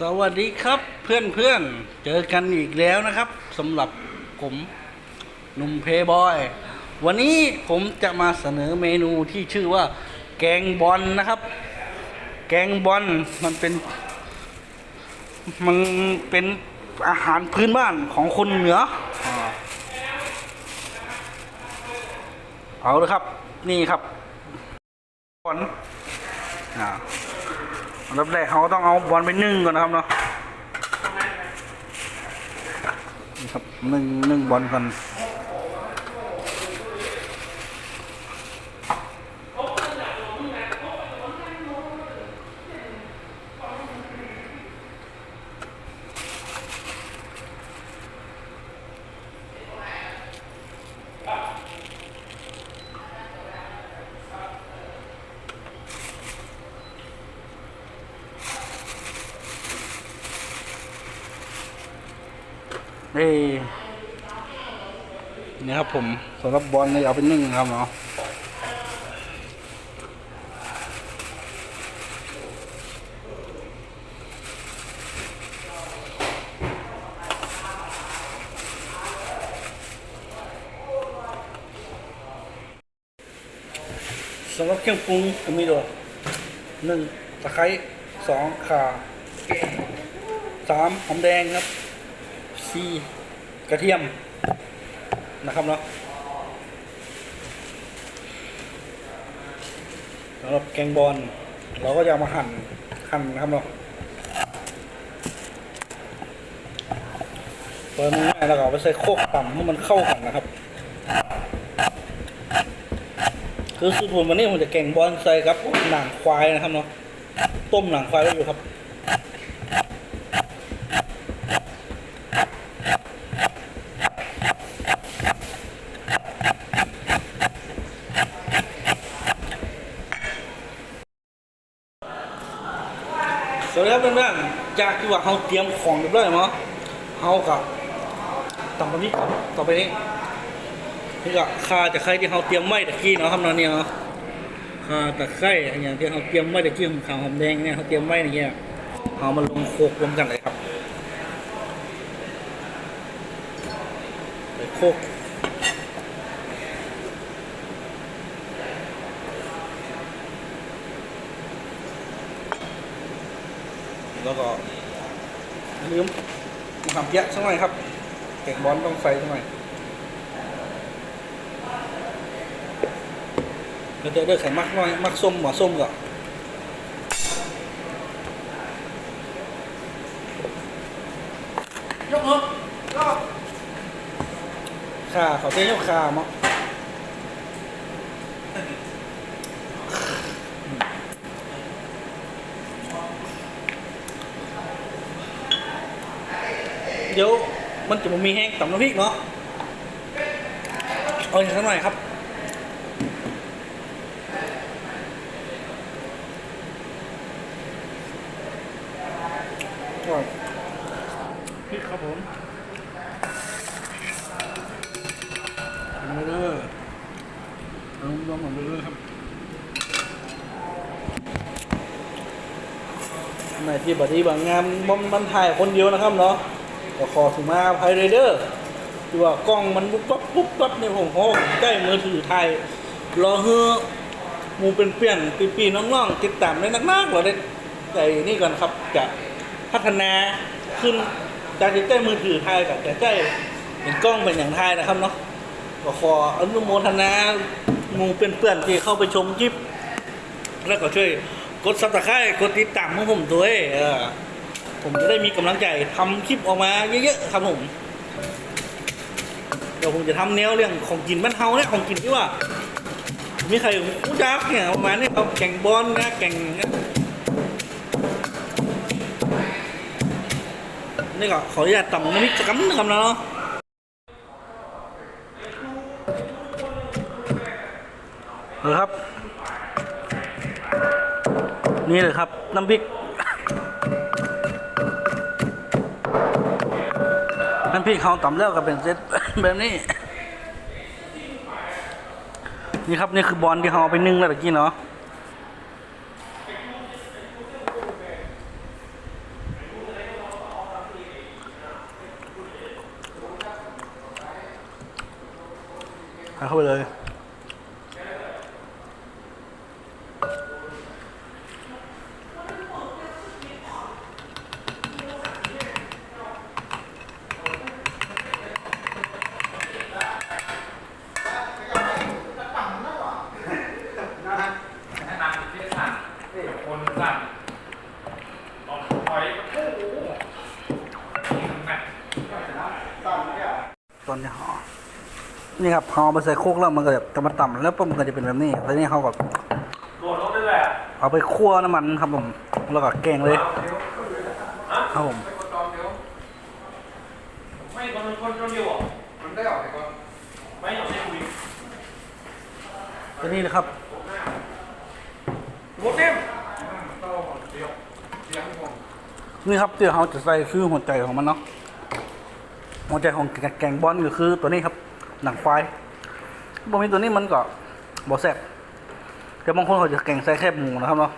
สวัสดีครับเพื่อนเพื่อนเจอกันอีกแล้วนะครับสำหรับผมหนุ่มเพย์บอย วันนี้ผมจะมาเสนอเมนูที่ชื่อว่า แกงบอลนะครับ แกงบอลมันเป็น มันเป็นอาหารพื้นบ้านของคนเหนืออเอาเลยครับ นี่ครับบอลอ่า อันดับแรกเขาต้องเอาบอลไปนึ่งก่อนนะครับเนาะนี่ครับนึ่งนึ่งบอลก่อน นี่นี่ครับผมสำหรับบอลนี่เอาไปนึ่งครับเนาะสำหรับเครื่องปรุงก็มีด้วยหนึ่งตะไคร้สองข่าสามหอมแดงครับ สี่กระเทียมนะครับเนาะสำหรับแกงบอลเราก็จะเอามาหั่นหั่นนะครับเนาะเปิดง่ายแล้วก็ไปใส่โคกต่ำให้มันเข้ากันนะครับ คือสูตรผมวันนี้ผมจะแกงบอลใส่กับหนังควายนะครับเนาะต้มหนังควายไว้อยู่ครับ สวัสดีครับเพื่อนๆจากที่ว่าเขาเตรียมของเรียบร้อยมั้งเขากับตำบะหมี่กับต่อไปนี้นี่ก็ข่าตะไคร้ที่เขาเตรียมไว้ตะกี้เนาะครับนาะเนี่ยเนาะข่าตะไคร้อย่างที่เขาเตรียมไว้ตะกี้ของขาวหอมแดงเนี่ยเขาเตรียมไว้อย่างเงี้ยเอามาลงโคกรวมกันเลยครับโคก แล้วก็อย่าลืมมะขามเปียกสักหน่อยครับแกงบอลต้องใส่สักหน่อยแล้วเดี๋ยวเด้อไข่มักหน่อยมักส้มหมอส้มก่อนยกเถอะยกขาเขาเต้นยกขามั้ง เดี๋ยวมันจะบ่มีแห้งต่ำน้ำพริกเนาะเอาอีกสักหน่อยครับก่อนพริกครับผมมาเลยเอาลองมาเลยครับในที่บัดนี้บางงานบอมบันถ่ายคนเดียวนะครับเนาะ ก็ขอสุมาภัยเรเดอร์ที่ว่ากล้องมันปุ๊บปั๊บปุ๊บปั๊บเนี่ยผมโหใกล้มือถือถ่ายรอเฮือมูเป็นเปลี่ยนปีปีๆน้องๆติดตามได้นักๆเราได้แต่นี่ก่อนครับจะพัฒนาขึ้นจากจะใช้มือถือไทยกับจะใช้เป็นกล้องเป็นอย่างไทยนะครับเนาะก็ขออนุโมทนามูเป็นเพื่อนที่เข้าไปชมคลิปแล้วก็ช่วยกดซับสไครต์กดติดตามของผมด้วยเออ ผมจะได้มีกำลังใจทำคลิปออกมาเยอะๆครับผมเดี๋ยวผมจะทำแนวเรื่องของกินบ้านเฮาเนี่ยของกินที่ว่ามีใครรู้จักเนี่ยประมาณนี้ครับแข่งบอลนะแข่งนี่ก็ขออนุญาตต่ำน้ำพริกสักคำนะครับเนาะเออครับ นี่เลยครับ น้ำพริก พี่เขาต่ำเล้วก็เป็นเซตแบบนี้ นี่ครับ นี่คือบอลที่เขาเอาไปนึ่งแล้วตะกี้เนาะเข้าไปเลย อนนี้ห่อนี่ครับห่อไปใส่โคกแล้วมันก็จะจะมาต่ำแล้วปุ๊บมันก็จะเป็นแบบนี้แล้วนี่เขาก็โดดลงได้แหละเอาไปคั่วน้ำมันครับผมแล้วก็แกงเลยครับผมไม่คนคนคนเดียวมันได้ออกไปก่อนไม่อยากให้คุยตัวนี้นะครับโคตรเต็มนี่ครับที่เขาจะใส่คือหัวใจของมันเนาะ หัวใจของแกงบอลก็คือตัวนี้ครับ หนังควายบ่มีตัวนี้มันก็บ่แซ่บแต่บางคนเขาจะแกงใส่แค่หมูนะครับเนาะ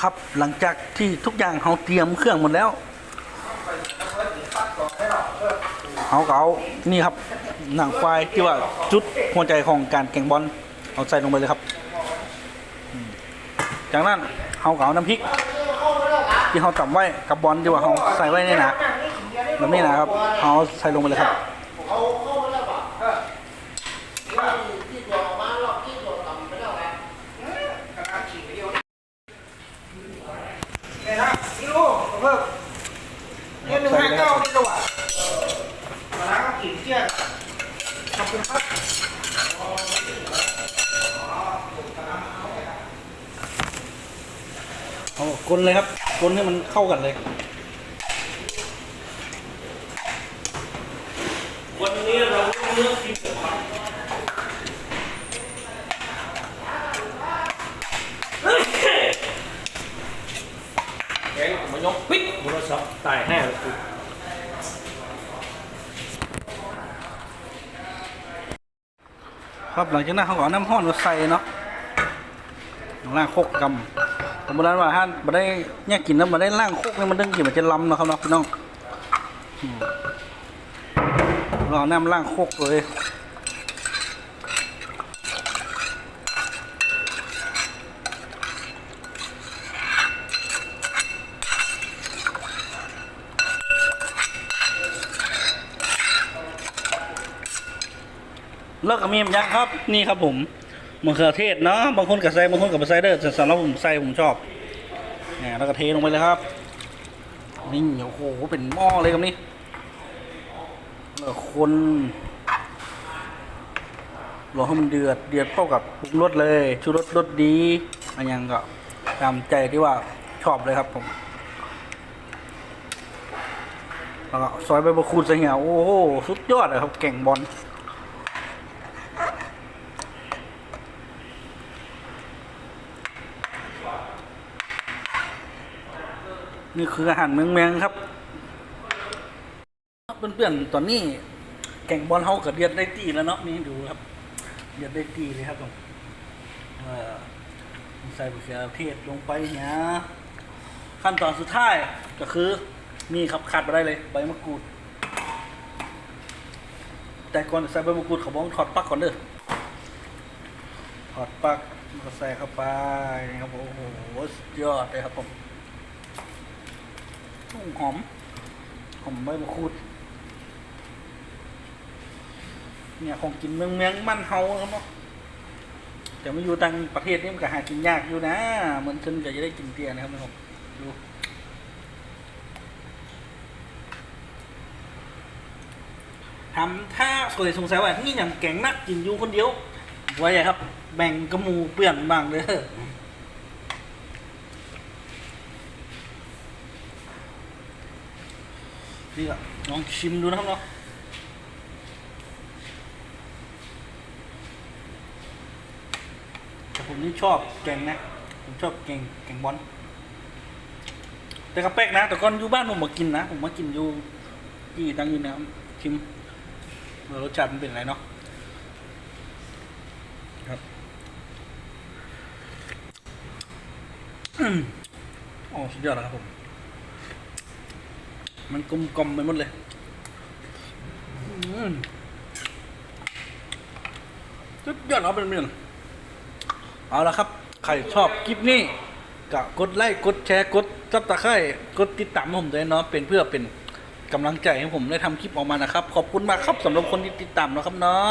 ครับหลังจากที่ทุกอย่างเขาเตรียมเครื่องหมดแล้วเขาก็เอานี่ครับหนังควายที่ว่าจุดหัวใจของการแกงบอลเอาใส่ลงไปเลยครับ จากนั้นเขาก็เอาน้ำพริกที่เขาตำไว้กับบอลที่ว่าเขาใส่ไว้นี่นะ แบบนี้นะครับเขาใส่ลงไปเลยครับเนี่ยนะนี่ลูกเพิ่มเนี่ยหนึ่งห้าเก้านี่ตัวมาล้างกินเจี๊ยบขอบคุณครับเอากลนเลยครับกลนให้มันเข้ากันเลย วันนี้เราเลือกกินกับผักแกงมายกปิ๊ก โทรศัพท์ตายแน่เลยครับหลังจากนั้นเขาก็เอาน้ำห้อนมาใส่เนาะล่างโคกกำสมมติว่าท่านมาได้เนี่ยกินแล้วมาได้ล่างโคกเนี่ยมันดึงกินมันจะล้ำนะครับเนาะพี่น้องเราน้ำล่างโคกเลย เลิกกับมีมยังครับนี่ครับผมมะเขือเทศเนาะบางคนกับใส่บางคนกับไม่ใส่เด้อแต่สำหรับผมใส่ผมชอบเนี่ยแล้วก็เทลงไปเลยครับนี่โอ้โหเป็นหม้อเลยครับนี่แล้วคนรอให้มันเดือดเดือดเข้ากับปรุงรสเลยชูรสรสดีอันยังก็ตามใจที่ว่าชอบเลยครับผมแล้วก็ซอยใบมะกรูดใส่เหี่ยวโอ้โหสุดยอดเลยครับแก่งบอล นี่คืออาหารเมืองเมืองครับเพื่อนๆตอนนี้แก่งบอลเฮากับเดียดได้ตีแล้วเนาะนี่ดูครับเดียดได้ตีเลยครับผมเอ่อใส่มะเขือเทศลงไปเนะขั้นตอนสุดท้ายก็คือนี่ครับขาดไปได้เลยใบมะกรูด แต่ก่อนใส่ใบมะกรูดเขาบอกถอดปลั๊กก่อนเด้อถอดปลั๊กก็ใส่เข้าไปครับผมโอ้โหยอดเลยครับผม หอม หอมใบมะกรูด เนี่ยของกินเมืองเมืองมันเฮาครับเนาะแต่มาอยู่ต่างประเทศนี่มันก็หากินยากอยู่นะ เหมือนฉันก็จะได้กินเตี้ยนะครับนะครับดูทำถ้าสวยสงสัยว่านี่อย่างแกงนักกินอยู่คนเดียวไว้ครับ แบ่งกระมูเปื่อนบ้างเด้อ นี่ก็ลองชิมดูนะครับเนาะแต่ผมนี่ชอบแกงนะ ผมชอบแกงแกงบอลแต่กระแป๊กนะ แต่ก่อนอยู่บ้านผมมากินนะ ผมมากินอยู่ที่ตั้งอยู่นะชิมว่ารสชาติมันเป็นไรเนาะครับอ๋อสุดยอดแล้วครับผม มันกลมกลมๆไปหมดเลยอืมสุดยอดครับเป็นเมียนเอาละครับ ใครชอบคลิปนี้ก็กดไลค์กดแชร์กดซับตะไคร้กดติดตามผมด้วยเนาะเป็นเพื่อเป็นกำลังใจให้ผมได้ทำคลิปออกมานะครับ ขอบคุณมากครับสำหรับคนที่ติดตามนะครับเนาะ